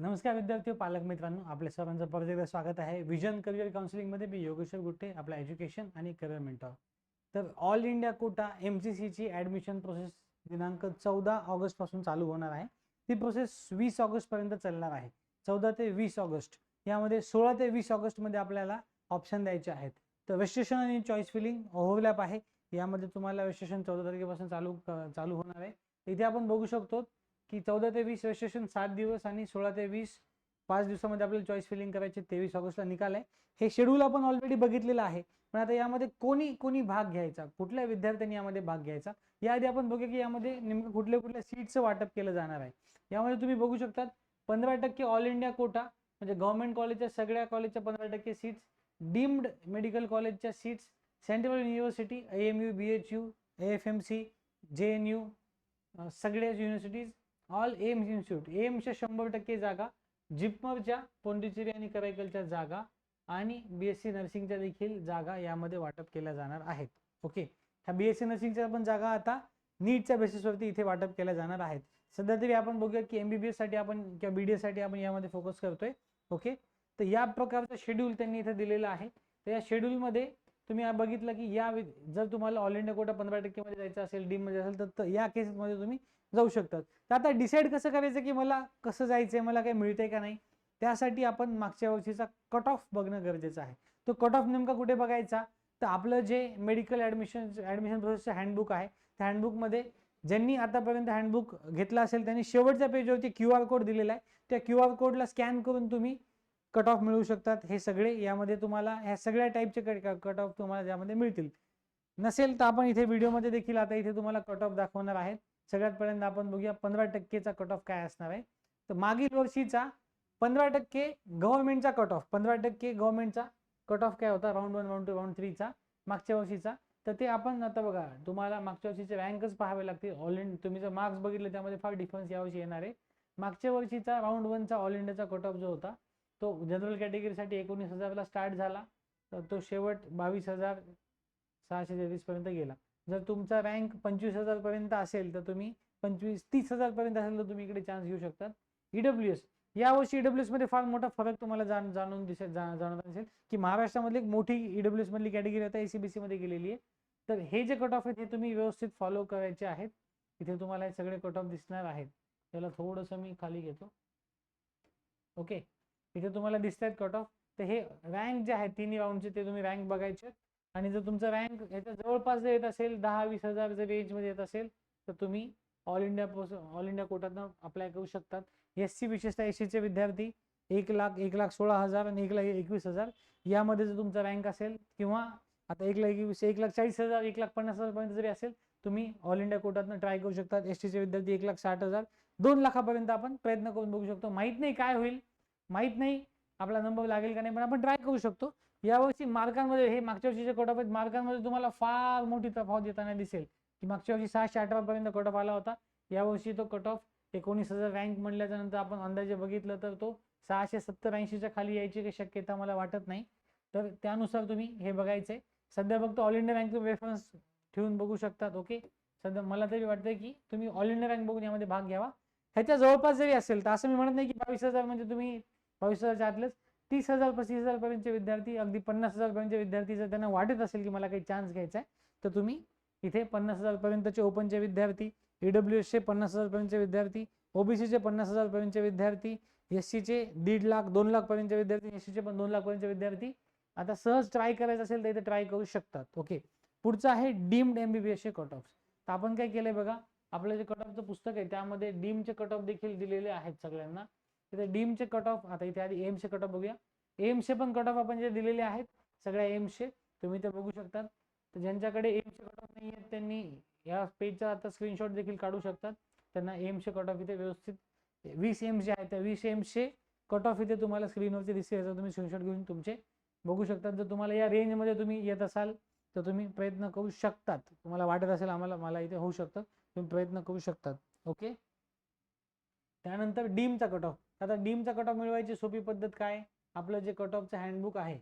नमस्कार विद्यार्थी पालक मित्रांनो आपल्या सर्वांचं परत स्वागत आहे. विजन करिअर काउन्सिलिंगमध्ये मी योगेश्वर गुट्टे आपला एज्युकेशन आणि करिअर मेंटॉर तर all India quota M C सीची ॲडमिशन प्रोसेस दिनांक चौदा ऑगस्टपासून चालू होणार आहे. ती प्रोसेस वीस ऑगस्टपर्यंत चालणार आहे. चौदा ते वीस ऑगस्ट यामध्ये सोळा ते वीस ऑगस्टमध्ये आपल्याला ऑप्शन द्यायचे आहेत. तर रजिस्ट्रेशन आणि चॉईस फिलिंग ओव्हरलॅप आहे. यामध्ये तुम्हाला रजिस्ट्रेशन चौदा तारखेपासून चालू चालू होणार आहे. इथे आपण बघू शकतो की चौदा ते वीस रजिस्ट्रेशन सात दिवस आणि सोळा ते वीस पाच दिवसामध्ये आपल्याला चॉईस फिलिंग करायचे तेवीस ऑगस्टला निकाल आहे. हे शेड्यूल आपण ऑलरेडी बघितलेलं आहे. पण आता यामध्ये कोणी कोणी भाग घ्यायचा? कुठल्या विद्यार्थ्यांनी यामध्ये भाग घ्यायचा? याआधी आपण बघूया की यामध्ये नेमकं कुठल्या कुठल्या सीटचं वाटप केलं जाणार आहे. यामध्ये तुम्ही बघू शकतात पंधरा टक्के ऑल इंडिया कोटा म्हणजे गव्हर्नमेंट कॉलेजच्या सगळ्या कॉलेजच्या पंधरा टक्के सीट्स डीम्ड मेडिकल कॉलेजच्या seats central university I M U B H U A F M C J N U सगळ्या युनिव्हर्सिटीज ऑल एम्स इन्स्टिट्यूट एम्सच्या शंभर टक्के जागा जिपमरच्या पोंडिचेरी आणि करायकलच्या जागा आणि बी एस सी नर्सिंगच्या देखील जागा यामध्ये वाटप केल्या जाणार आहेत. ओके ह्या बी एस सी नर्सिंगच्या पण जागा आता नीटच्या बेसिसवरती इथे वाटप केल्या जाणार आहेत. सध्या तरी आपण बघूया की एम बी बी एससाठी आपण किंवा बी डी एससाठी आपण यामध्ये फोकस करतोय. ओके तर या प्रकारचं शेड्यूल त्यांनी इथे दिलेलं आहे. तर या शेड्यूलमध्ये तुम्ही बघितलं की या जर तुम्हाला ऑल इंडिया कोटा पंधरा टक्केमध्ये जायचं असेल डीममध्ये असेल तर- तर या केसेसमध्ये तुम्ही जाऊ शकतात. तर आता डिसाईड कसं करायचं की मला कसं जायचंय मला काही मिळतंय का नाही? त्यासाठी आपण मागच्या वर्षीचा कट ऑफ बघणं गरजेचं आहे. तो कट ऑफ नेमका कुठे बघायचा? तर आपलं जे मेडिकल ॲडमिशन ॲडमिशन प्रोसेसचं हँडबुक आहे त्या हँडबुकमध्ये ज्यांनी आतापर्यंत हँडबुक घेतला असेल त्यांनी शेवटच्या पेजवरती क्यू आर कोड दिलेला आहे. त्या क्यू आर कोडला स्कॅन करून तुम्ही कट ऑफ मिळवू शकतात. हे सगळे यामध्ये तुम्हाला ह्या सगळ्या टाईपचे कट ऑफ तुम्हाला ज्यामध्ये मिळतील. नसेल तर आपण इथे व्हिडिओमध्ये देखील आता इथे तुम्हाला कट ऑफ दाखवणार आहेत. सगळ्यात पर्यंत आपण बघूया पंधरा टक्केचा कट ऑफ काय असणार आहे. तर मागील वर्षीचा पंधरा टक्के गव्हर्नमेंटचा कट ऑफ पंधरा टक्के गव्हर्नमेंटचा कट ऑफ काय होता? Round one round two round थ्रीचा मागच्या वर्षीचा. तर ते आपण आता बघा तुम्हाला मागच्या वर्षीचे रँकच पाहावे लागतील. ऑल इंड तुम्ही जर मार्क्स बघितले त्यामध्ये फार डिफरन्स यावर्षी येणार आहे. मागच्या वर्षीचा राऊंड वनचा ऑल इंडियाचा कट ऑफ जो होता तो जनरल कॅटेगरीसाठी एकोणीस हजारला स्टार्ट झाला. तर तो शेवट बावीस हजार सहाशे तेवीस पर्यंत गेला. जर तुमचा रँक पंचवीस हजार पर्यंत असेल तर तुम्ही पंचवीस तीस हजार पर्यंत असेल तर तुम्ही इकडे चान्स घेऊ शकतात ईडब्ल्यू एस यावर्षी ईडब्ल्यू एसमध्ये फार मोठा फरक तुम्हाला जाण जाणून दिसेल जा- जाणवत असेल की महाराष्ट्रामधली एक मोठी ईडब्ल्यू एसमधली कॅटेगरी आता एसीबीसी मध्ये गेलेली आहे. तर हे जे कट ऑफ आहेत हे तुम्ही व्यवस्थित फॉलो करायचे आहेत. इथे तुम्हाला हे सगळे कट ऑफ दिसणार आहेत. त्याला थोडंसं मी खाली घेतो. ओके इथे तुम्हाला दिसत आहेत कट ऑफ तर हे रँक जे आहेत तिन्ही राऊंडचे ते तुम्ही रँक बघायचे आहेत. आणि जर तुमचं रँक याच्या जवळपास जर येत असेल दहा वीस हजार जर रेंजमध्ये येत असेल तर तुम्ही ऑल इंडिया ऑल इंडिया कोटातनं अप्लाय करू शकतात. एस सी विशेषतः एस सीचे विद्यार्थी एक लाख एक लाख सोळा हजार आणि एक लाख एकवीस हजार यामध्ये जर तुमचा रँक असेल किंवा आता एक लाख एकवीस एक लाख चाळीस हजार एक लाख पन्नास हजारपर्यंत जरी असेल तुम्ही ऑल इंडिया कोटातनं ट्राय करू शकतात. एस टीचे विद्यार्थी एक लाख साठ हजार दोन लाखापर्यंत आपण प्रयत्न करून बघू शकतो. माहीत नाही काय होईल माहीत नाही आपला नंबर लागेल का नाही पण आपण ट्राय करू शकतो. यावर्षी मार्कांमध्ये हे मागच्या वर्षीच्या कट मार्कांमध्ये तुम्हाला फार मोठी तफावत येताना दिसेल. की मागच्या वर्षी सहाशे अठरा पर्यंत कट ऑफ आला होता. यावर्षी तो कट ऑफ एकोणीस हजार रँक म्हणल्याच्या नंतर आपण अंदाजे बघितलं तर तो सहाशे सत्तर ऐंशीच्या खाली यायची काही शक्यता मला वाटत नाही. तर त्यानुसार तुम्ही हे बघायचंय. सध्या फक्त ऑल इंडिया रँक रेफरन्स ठेवून बघू शकतात ओके सध्या मला तरी वाटतंय की तुम्ही ऑल इंडिया रँक बघून यामध्ये भाग घ्यावा. ह्याच्या जवळपास जरी असेल तर असं मी म्हणत नाही की बावीस हजार म्हणजे तुम्ही बावीस हजारच्या आतलेच तीस हजार पस्तीस हजारपर्यंतचे विद्यार्थी अगदी पन्नास हजारपर्यंतचे विद्यार्थी जर त्यांना वाटत असेल की मला काही चान्स घ्यायचा आहे तर तुम्ही इथे पन्नास हजारपर्यंतचे ओपनचे विद्यार्थी ईडब्ल्यू एसचे पन्नास हजारपर्यंतचे विद्यार्थी ओबीसीचे पन्नास हजारपर्यंतचे विद्यार्थी एस सीचे दीड लाख दोन लाखपर्यंतचे विद्यार्थी एस सीचे पण दोन लाखपर्यंतचे विद्यार्थी आता सहज ट्राय करायचं असेल तर इथे ट्राय करू शकतात. ओके पुढचं आहे डीम्ड एमबीबीएसचे कट ऑफ तर आपण काय केलंय बघा आपलं जे कट ऑफचं पुस्तक आहे त्यामध्ये डीमचे कट ऑफ देखील दिलेले आहेत सगळ्यांना. तिथे डीमचे कट ऑफ आता इथे आधी एमचे कट ऑफ बघूया. एमचे पण कट ऑफ आपण जे दिलेले आहेत सगळ्या एम्सचे तुम्ही ते बघू शकतात. तर ज्यांच्याकडे एमचे कट ऑफ नाही आहेत त्यांनी या पेजचा आता स्क्रीनशॉट देखील काढू शकतात. त्यांना एमचे कट ऑफ इथे व्यवस्थित वीस एम्स जे आहेत त्या वीस एम्सचे कट ऑफ इथे तुम्हाला स्क्रीनवरती दिसते याचा तुम्ही स्क्रीनशॉट घेऊन तुमचे बघू शकतात. जर तुम्हाला या रेंजमध्ये तुम्ही येत असाल तर तुम्ही प्रयत्न करू शकतात. तुम्हाला वाटत असेल आम्हाला मला इथे होऊ शकतं. तुम्ही प्रयत्न करू शकतात. ओके त्यानंतर डीमचा कट ऑफ आता डीमचा कट ऑफ मिळवायची सोपी पद्धत काय? आपलं जे कट ऑफचं हँडबुक आहे.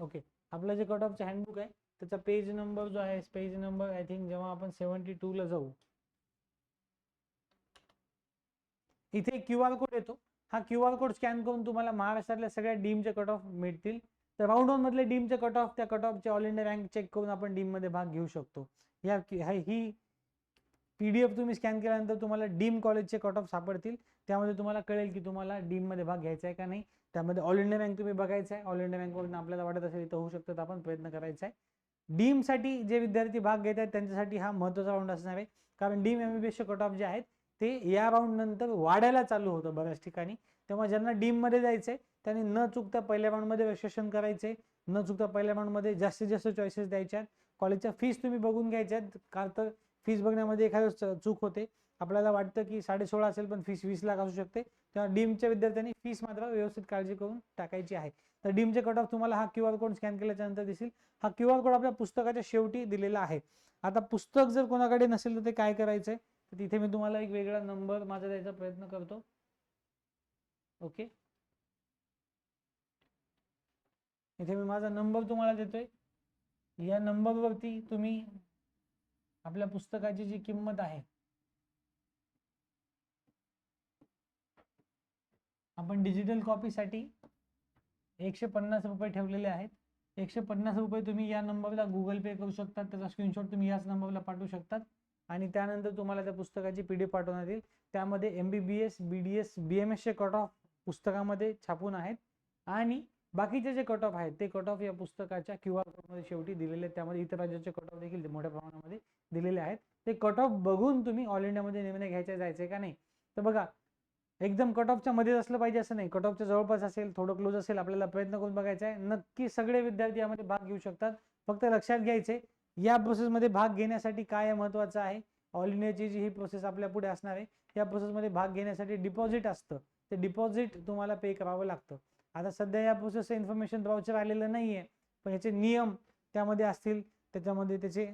ओके आपलं जे कट ऑफचं हँडबुक आहे त्याचा पेज नंबर जो आहे पेज नंबर आय थिंक जेव्हा आपण सेवंटी टू ला जाऊ इथे क्यू आर कोड येतो. हा क्यू आर कोड स्कॅन करून तुम्हाला महाराष्ट्रातल्या सगळ्या डीमचे कट ऑफ मिळतील. तर राऊंड वन मधले डीमचे कट ऑफ त्या कट ऑफचे ऑल इंडिया रँक चेक करून आपण डीममध्ये भाग घेऊ शकतो. या ही पी डी एफ तुम्ही स्कॅन केल्यानंतर तुम्हाला डीम कॉलेजचे कट ऑफ सापडतील. त्यामध्ये तुम्हाला कळेल की तुम्हाला डीममध्ये भाग घ्यायचा आहे का नाही. त्यामध्ये ऑल इंडिया बँक तुम्ही बघायचं आहे. ऑल इंडिया बँकवरून आपल्याला वाटत असेल इथं होऊ शकतं तर आपण प्रयत्न करायचा आहे. डीमसाठी जे विद्यार्थी भाग घेत आहेत त्यांच्यासाठी हा महत्त्वाचा राऊंड असणार आहे. कारण deemed M B cut off जे आहेत ते या राऊंडनंतर वाढायला चालू होतं बऱ्याच ठिकाणी. तेव्हा ज्यांना डीममध्ये जायचं आहे त्यांनी न चुकता पहिल्या राऊंडमध्ये रजिस्ट्रेशन करायचे न चुकता पहिल्या राऊंडमध्ये जास्तीत जास्त चॉईसेस द्यायच्या कॉलेजच्या फीस तुम्ही बघून घ्यायच्या का तर फीस बघण्यामध्ये एखादं चूक होते. आपल्याला वाटतं की साडे सोळा असेल पण फीस वीस लाख असू शकते. तेव्हा डीमच्या विद्यार्थ्यांनी फीस मात्र व्यवस्थित काळजी करून टाकायची आहे. तर डीमचे कट ऑफ तुम्हाला हा क्यू आर कोड स्कॅन केल्याच्यानंतर दिसेल. हा क्यू आर कोड आपल्या पुस्तकाच्या शेवटी दिलेला आहे. आता पुस्तक जर कोणाकडे नसेल तर ते काय करायचंय? तर तिथे मी तुम्हाला एक वेगळा नंबर माझा द्यायचा प्रयत्न करतो. ओके इथे मी माझा नंबर तुम्हाला देतोय. या नंबरवरती तुम्ही आपल्या पुस्तकाची जी किंमत आहे आपण डिजिटल कॉपीसाठी एकशे पन्नास रुपये ठेवलेले आहेत. एकशे पन्नास रुपये तुम्ही या नंबरला गुगल पे करू शकता त्याचा स्क्रीनशॉट तुम्ही याच नंबरला पाठवू शकतात. आणि त्यानंतर तुम्हाला त्या पुस्तकाची पी डी पाठवण्यात येईल. त्यामध्ये M B B S B D S B M एसचे कट ऑफ पुस्तकामध्ये छापून आहेत. आणि बाकीचे जे कट ऑफ आहेत ते कट ऑफ या पुस्तकाच्या क्यू आर कोडमध्ये शेवटी दिलेले आहेत. त्यामध्ये इतर राज्याचे कट ऑफ देखील मोठ्या प्रमाणामध्ये दिलेले आहेत. ते कट ऑफ बघून तुम्ही ऑल इंडियामध्ये निर्णय घ्यायचे जायचे का नाही? तर बघा एकदम कट ऑफच्या मध्येच असलं पाहिजे असं नाही. कट ऑफच्या जवळपास असेल थोडं क्लोज असेल आपल्याला प्रयत्न करून बघायचा आहे. नक्की सगळे विद्यार्थी यामध्ये भाग घेऊ शकतात. फक्त लक्षात घ्यायचे या प्रोसेसमध्ये भाग घेण्यासाठी काय महत्वाचं आहे? ऑल इंडियाची जी ही प्रोसेस आपल्या पुढे असणार आहे या प्रोसेसमध्ये भाग घेण्यासाठी डिपॉझिट असतं. ते डिपॉझिट तुम्हाला पे करावं लागतं. आता सध्या या प्रोसेसचं इन्फॉर्मेशन ब्राउचर आलेलं नाही आहे पण याचे नियम त्यामध्ये असतील त्याच्यामध्ये त्याचे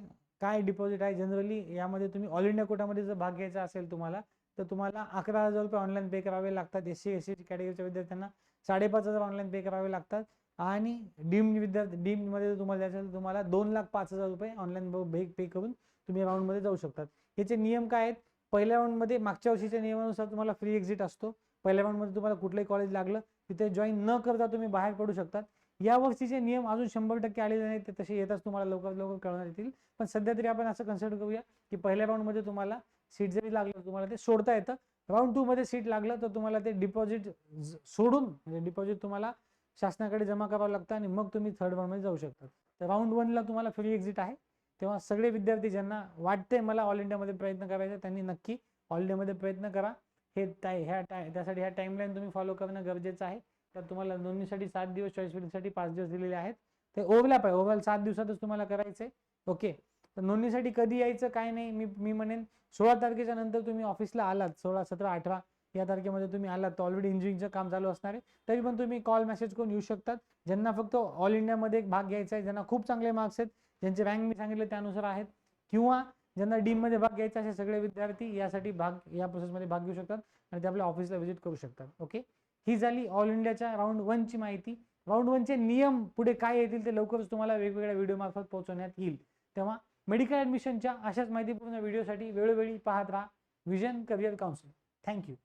काय डिपॉझिट आहे जनरली यामध्ये तुम्ही ऑल इंडिया कोटामध्ये जर भाग घ्यायचा असेल तुम्हाला तर तुम्हाला अकरा हजार रुपये ऑनलाईन पे करावे लागतात. एस सी एस सी कॅटेगरीच्या विद्यार्थ्यांना साडेपाच हजार ऑनलाईन पे करावे लागतात. आणि डीम विद्यार्थी डीममध्ये तुम्हाला जायचं तर तुम्हाला दोन लाख पाच हजार रुपये ऑनलाईन पे करून तुम्ही राऊंडमध्ये जाऊ शकतात. याचे नियम काय आहेत? पहिल्या राऊंडमध्ये मागच्या वर्षीच्या नियमानुसार तुम्हाला फ्री एक्झिट असतो. पहिल्या राऊंडमध्ये तुम्हाला कुठलंही कॉलेज लागलं तिथे जॉईन न करता तुम्ही बाहेर पडू शकतात. या वर्षीचे नियम अजून शंभर टक्के आलेले नाहीत ते तसे येताच तुम्हाला लवकर लवकर कळणार येतील. पण सध्या तरी आपण असं कन्सिडर करूया की पहिल्या राऊंडमध्ये तुम्हाला सीट जरी लागलं तुम्हाला ते सोडता येतं. राऊंड टू मध्ये सीट लागलं तर तुम्हाला ते डिपॉझिट सोडून म्हणजे डिपॉझिट तुम्हाला शासनाकडे जमा करावं लागतं आणि मग तुम्ही थर्ड राऊंडमध्ये जाऊ शकता. तर राऊंड वनला तुम्हाला फ्री एक्झिट आहे. तेव्हा सगळे विद्यार्थी ज्यांना वाटते मला ऑल इंडियामध्ये प्रयत्न करायचा त्यांनी नक्की ऑल इंडियामध्ये प्रयत्न करा. हे टाय ह्या टाय त्यासाठी ह्या टाईमलाईन तुम्ही फॉलो करणं गरजेचं आहे. तर तुम्हाला नोंदणीसाठी सात दिवस चॉईस फिलिंगसाठी पाच दिवस दिलेले आहेत. ते ओव्हलॅप आहे. ओव्हरऑल सात दिवसातच तुम्हाला करायचंय. ओके तर नोंदणीसाठी कधी यायचं काय नाही मी मी म्हणेन सोळा तारखेच्या नंतर तुम्ही ऑफिसला आलात. सोळा सतरा अठरा या तारखेमध्ये तुम्ही आलात. तर ऑलरेडी इंजिनिअरिंगचं काम चालू असणार आहे. तरी पण तुम्ही कॉल मेसेज करून येऊ शकतात. ज्यांना फक्त ऑल इंडियामध्ये एक भाग घ्यायचा आहे ज्यांना खूप चांगले मार्क्स आहेत ज्यांचे रँक मी सांगितले त्यानुसार आहेत. किंवा ज्यांना डीममध्ये भाग घ्यायचा असे सगळे विद्यार्थी यासाठी भाग या प्रोसेसमध्ये भाग घेऊ शकतात आणि ते आपल्या ऑफिसला व्हिजिट करू शकतात. ओके ही झाली ऑल इंडियाच्या राऊंड वनची माहिती. राऊंड वनचे नियम पुढे काय येतील ते लवकरच तुम्हाला वेगवेगळ्या व्हिडिओ मार्फत पोहोचवण्यात येईल. तेव्हा मेडिकल ऍडमिशनच्या अशाच माहितीपूर्ण व्हिडिओसाठी वेळोवेळी पाहत राहा. Vision career council thank you